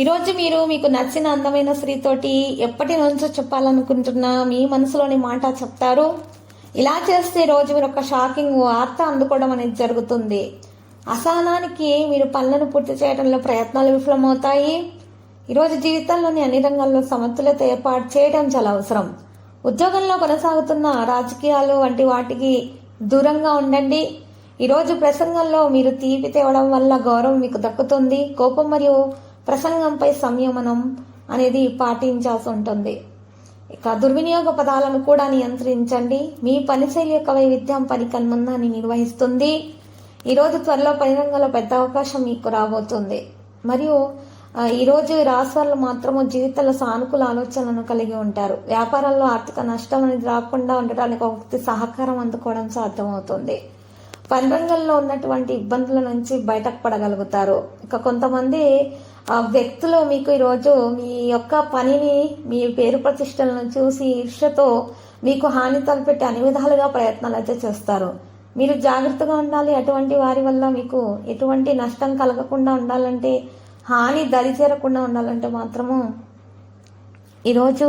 ఈరోజు మీరు మీకు నచ్చిన అందమైన స్త్రీతోటి ఎప్పటి నుంచో చెప్పాలనుకుంటున్న మీ మనసులోని మాట చెప్తారు. ఇలా చేస్తే రోజు మీరు ఒక షాకింగ్ వార్త అందుకోవడం అనేది జరుగుతుంది. అసహనానికి మీరు పనులను పూర్తి చేయడంలో ప్రయత్నాలు విఫలమవుతాయి. ఈరోజు జీవితంలోని అన్ని రంగాల్లో సమతుల్యత ఏర్పాటు చేయడం చాలా అవసరం. ఉద్యోగంలో కొనసాగుతున్న రాజకీయాలు వంటి వాటికి దూరంగా ఉండండి. ఈరోజు ప్రసంగంలో మీరు తీపి తేవడం వల్ల గౌరవం మీకు దక్కుతుంది. కోపం మరియు ప్రసంగంపై సంయమనం అనేది పాటించాల్సి ఉంటుంది. ఇక దుర్వినియోగ పదాలను కూడా నియంత్రించండి. మీ పనిశైలి యొక్క వైవిధ్యం పని కన్మందాన్ని నిర్వహిస్తుంది ఈరోజు త్వరలో పని రంగంలో పెద్ద అవకాశం మీకు రాబోతుంది. మరియు ఈరోజు ఈ మాత్రము జీవితంలో సానుకూల ఆలోచనలను కలిగి ఉంటారు. వ్యాపారాల్లో ఆర్థిక నష్టం అనేది రాకుండా ఉండటానికి ఒక వ్యక్తి సహకారం అందుకోవడం సాధ్యమవుతుంది. పని రంగంలో ఉన్నటువంటి ఇబ్బందుల నుంచి బయటకు పడగలుగుతారు. ఇక కొంతమంది వ్యక్తులు మీకు ఈరోజు మీ యొక్క పనిని మీ పేరు ప్రతిష్టలను చూసి ఈర్ష్యతో మీకు హాని తలపెట్టి అన్ని విధాలుగా ప్రయత్నాలు అయితే చేస్తారు. మీరు జాగ్రత్తగా ఉండాలి. అటువంటి వారి వల్ల మీకు ఎటువంటి నష్టం కలగకుండా ఉండాలంటే హాని దరి చేరకుండా ఉండాలంటే మాత్రము ఈరోజు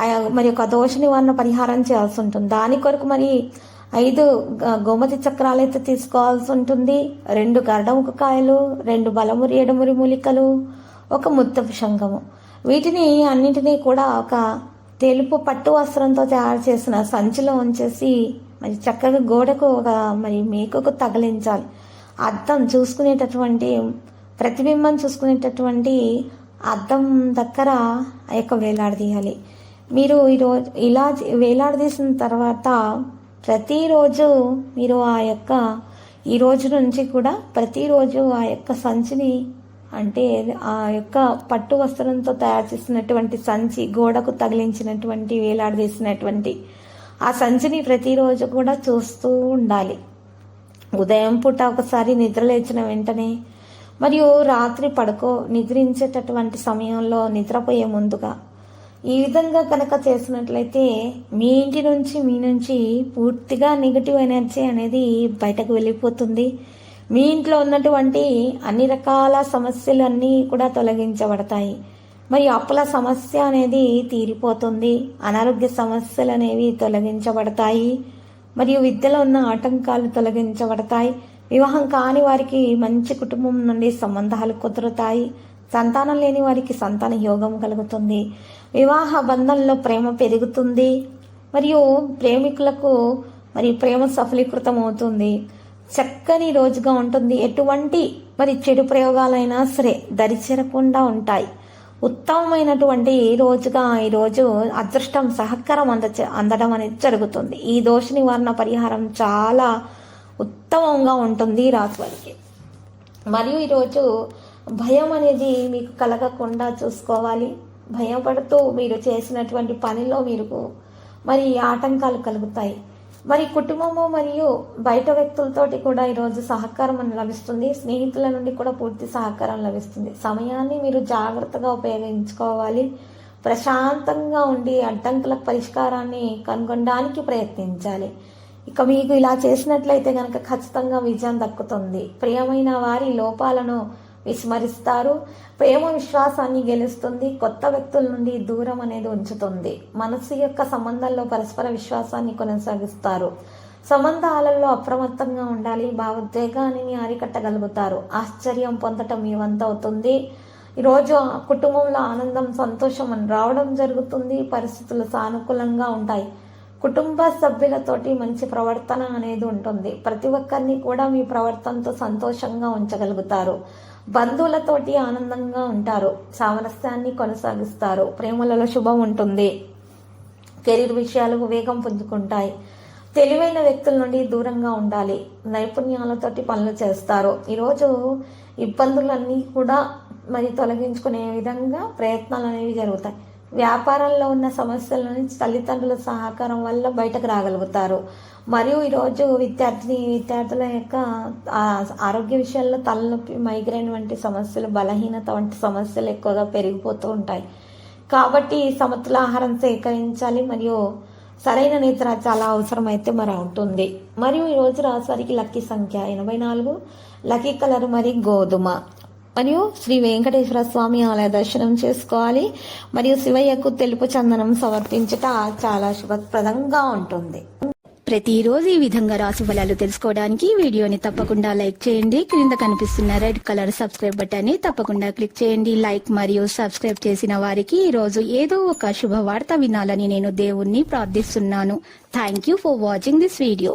ఆ మరి ఒక దోష నివారణ పరిహారం చేయాల్సి ఉంటుంది. దాని కొరకు మరి ఐదు గోమతి చక్రాలు అయితే తీసుకోవాల్సి ఉంటుంది. రెండు గరడముఖ కాయలు రెండు బలమురి ఎడమురి మూలికలు ఒక ముత్తపు శంఖము వీటిని అన్నింటినీ కూడా ఒక తెలుపు పట్టు వస్త్రంతో తయారు చేసిన సంచిలో ఉంచేసి మరి చక్కగా గోడకు ఒక మరి మేకకు తగిలించాలి. అద్దం చూసుకునేటటువంటి ప్రతిబింబం చూసుకునేటటువంటి అద్దం దగ్గర ఆ యొక్క వేలాడదీయాలి. మీరు ఈరోజు ఇలా వేలాడదీసిన తర్వాత ప్రతిరోజు మీరు ఆ యొక్క ఈ రోజు నుంచి కూడా ప్రతిరోజు ఆ యొక్క సంచిని అంటే ఆ యొక్క పట్టు వస్త్రంతో తయారు చేసినటువంటి సంచి గోడకు తగిలించినటువంటి వేలాడదీసినటువంటి ఆ సంచిని ప్రతిరోజు కూడా చూస్తూ ఉండాలి. ఉదయం పూట ఒకసారి నిద్ర లేచిన వెంటనే మరియు రాత్రి పడుకో నిద్రించేటటువంటి సమయంలో నిద్రపోయే ముందుగా ఈ విధంగా కనుక చేసినట్లయితే మీ ఇంటి నుంచి మీ నుంచి పూర్తిగా నెగిటివ్ ఎనర్జీ అనేది బయటకు వెళ్ళిపోతుంది. మీ ఇంట్లో ఉన్నటువంటి అన్ని రకాల సమస్యలన్నీ కూడా తొలగించబడతాయి. మరి అప్పుల సమస్య అనేది తీరిపోతుంది. అనారోగ్య సమస్యలు అనేవి తొలగించబడతాయి. మరియు విద్యలో ఉన్న ఆటంకాలు తొలగించబడతాయి. వివాహం కాని వారికి మంచి కుటుంబం నుండి సంబంధాలు కుదురుతాయి. సంతానం లేని వారికి సంతాన యోగం కలుగుతుంది. వివాహ బంధంలో ప్రేమ పెరుగుతుంది. మరియు ప్రేమికులకు మరి ప్రేమ సఫలీకృతం అవుతుంది చక్కని రోజుగా ఉంటుంది. ఎటువంటి మరి చెడు ప్రయోగాలైనా సరే దరిచేరకుండా ఉంటాయి. ఉత్తమమైనటువంటి రోజుగా ఈ రోజు అదృష్టం సహకారం అంద అందడం అనేది జరుగుతుంది. ఈ దోష నివారణ పరిహారం చాలా ఉత్తమంగా ఉంటుంది ఈ వారికి. మరియు ఈరోజు భయం అనేది మీకు కలగకుండా చూసుకోవాలి. భయపడుతూ మీరు చేసినటువంటి పనిలో మీరు మరి ఆటంకాలు కలుగుతాయి. మరి కుటుంబము మరియు బయట వ్యక్తులతోటి కూడా ఈరోజు సహకారం అని లభిస్తుంది. స్నేహితుల నుండి కూడా పూర్తి సహకారం లభిస్తుంది. సమయాన్ని మీరు జాగ్రత్తగా ఉపయోగించుకోవాలి. ప్రశాంతంగా ఉండి అడ్డంకుల పరిష్కారాన్ని కనుగొనడానికి ప్రయత్నించాలి. ఇక మీకు ఇలా చేసినట్లయితే కనుక ఖచ్చితంగా విజయం దక్కుతుంది. ప్రియమైన వారి లోపాలను విస్మరిస్తారు. ప్రేమ విశ్వాసాన్ని గెలుస్తుంది. కొత్త వ్యక్తుల నుండి దూరం అనేది ఉంచుతుంది. మనసు యొక్క సంబంధాల్లో పరస్పర విశ్వాసాన్ని కొనసాగిస్తారు. సంబంధాలలో అప్రమత్తంగా ఉండాలి. భావోద్వేగాన్ని అరికట్టగలుగుతారు. ఆశ్చర్యం పొందటం మీ అవుతుంది. ఈరోజు కుటుంబంలో ఆనందం సంతోషం అని రావడం జరుగుతుంది. పరిస్థితులు సానుకూలంగా ఉంటాయి. కుటుంబ సభ్యులతోటి మంచి ప్రవర్తన అనేది ఉంటుంది. ప్రతి ఒక్కరిని కూడా మీ ప్రవర్తనతో సంతోషంగా ఉంచగలుగుతారు. బంధువులతోటి ఆనందంగా ఉంటారు. సామరస్యాన్ని కొనసాగిస్తారు. ప్రేమలలో శుభం ఉంటుంది. కెరీర్ విషయాలు వేగం పుంజుకుంటాయి. తెలివైన వ్యక్తుల నుండి దూరంగా ఉండాలి. నైపుణ్యాలతోటి పనులు చేస్తారు. ఈరోజు ఇబ్బందులన్నీ కూడా మరి తొలగించుకునే విధంగా ప్రయత్నాలు అనేవి జరుగుతాయి. వ్యాపారంలో ఉన్న సమస్యల నుంచి తల్లిదండ్రుల సహకారం వల్ల బయటకు రాగలుగుతారు. మరియు ఈరోజు విద్యార్థిని విద్యార్థుల యొక్క ఆరోగ్య విషయాల్లో తలనొప్పి మైగ్రేన్ వంటి సమస్యలు బలహీనత వంటి సమస్యలు ఎక్కువగా పెరిగిపోతూ ఉంటాయి. కాబట్టి సమతుల ఆహారం సేకరించాలి. మరియు సరైన నిద్ర చాలా అవసరమైతే మరి ఉంటుంది మరియు ఈరోజు రోజు రాశివారికి లక్కీ సంఖ్య ఎనభై నాలుగు లక్కీ కలర్ మరి గోధుమ. మరియు శ్రీ వెంకటేశ్వర స్వామి ఆలయ దర్శనం చేసుకోవాలి. మరియు శివయ్యకు తెలుపు చందనం సమర్పించట చాలా శుభప్రదంగా ఉంటుంది. ప్రతిరోజు ఈ విధంగా రాశి ఫలాలు తెలుసుకోవడానికి వీడియోని తప్పకుండా లైక్ చేయండి. క్రింద కనిపిస్తున్న రెడ్ కలర్ సబ్స్క్రైబ్ బటన్ని తప్పకుండా క్లిక్ చేయండి. లైక్ మరియు సబ్స్క్రైబ్ చేసిన వారికి ఈ రోజు ఏదో ఒక శుభవార్త వినాలని నేను దేవుణ్ణి ప్రార్థిస్తున్నాను. Thank you for watching this video